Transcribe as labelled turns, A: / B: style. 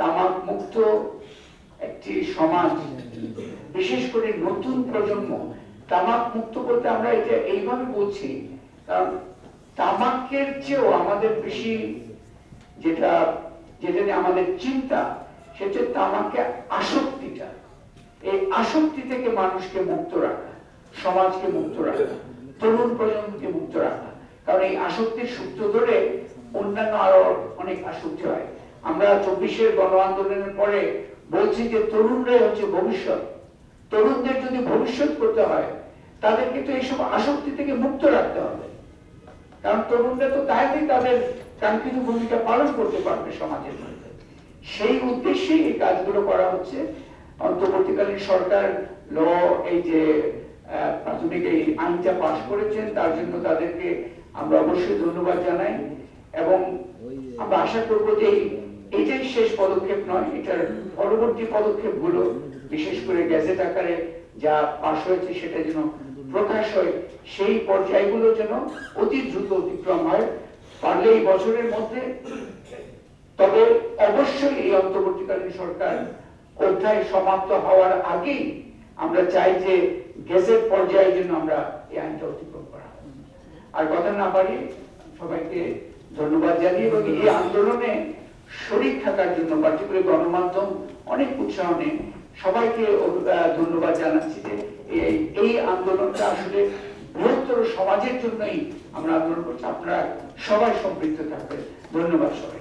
A: তামাক মুক্ত একটি সমাজ। বিশেষ করে নতুন প্রজন্ম, তামাক মুক্ত বলতে আমরা এটা এইভাবে বলছি, কারণ তামাকের চেয়েও আমাদের বেশি যেটা যেটা নিয়ে আমাদের চিন্তা, সেটা তামাকে আসক্তিটা। এই আসক্তি থেকে মানুষকে মুক্ত রাখা, সমাজকে মুক্ত রাখা, তরুণ প্রজন্মকে মুক্ত রাখা। কারণ এই আসক্তির সূত্র ধরে অন্যান্য আরও অনেক আসক্তি হয়। আমরা চব্বিশের গণ আন্দোলনের পরে বলছি যে তরুণরাই হচ্ছে ভবিষ্যৎ। তরুণদের যদি ভবিষ্যৎ করতে হয়, তাদেরকে তো এইসব আসক্তি থেকে মুক্ত রাখতে হবে। কারণ তরুণরা তো তাহলেই তাদের কাঙ্ক্ষিত ভূমিকা পালন করতে পারবে সমাজের মধ্যে। সেই উদ্দেশ্যেই এই কাজগুলো করা হচ্ছে। অন্তর্বর্তীকালীন সরকার, ল, এই যে প্রাথমিক এই আইনটা পাশ করেছেন, তার জন্য তাদেরকে আমরা অবশ্যই ধন্যবাদ জানাই। এবং আমরা আশা করব যে এই- এটাই শেষ পদক্ষেপ নয়, এটার পরবর্তী পদক্ষেপগুলো, বিশেষ করে গ্যাজেট আকারে যা পাশ হয়েছে সেটা যেন প্রকাশ হয়, সেই পর্যায়গুলো যেন অতি দ্রুত অতিক্রম হয় পারলে এই বছরের মধ্যে, তবে অবশ্যই এই অন্তর্বর্তীকালীন সরকার অধ্যায় সমাপ্ত হওয়ার আগেই আমরা চাই যে গেজেট পর্যায়ে জন্য আমরা এই আইনটা অতিক্রম করা। আর কথা না পারি সবাইকে ধন্যবাদ জানিয়ে এবং এই আন্দোলনে শরিক থাকার জন্য পার্টিকুলার গণমাধ্যম অনেক উৎসাহ নেই সবাইকে ধন্যবাদ জানাচ্ছি যে এই আন্দোলনটা আসলে বৃহত্তর সমাজের জন্যই আমরা আন্দোলন করছি। আপনারা সবাই সম্পৃক্ত থাকবেন। ধন্যবাদ সবাই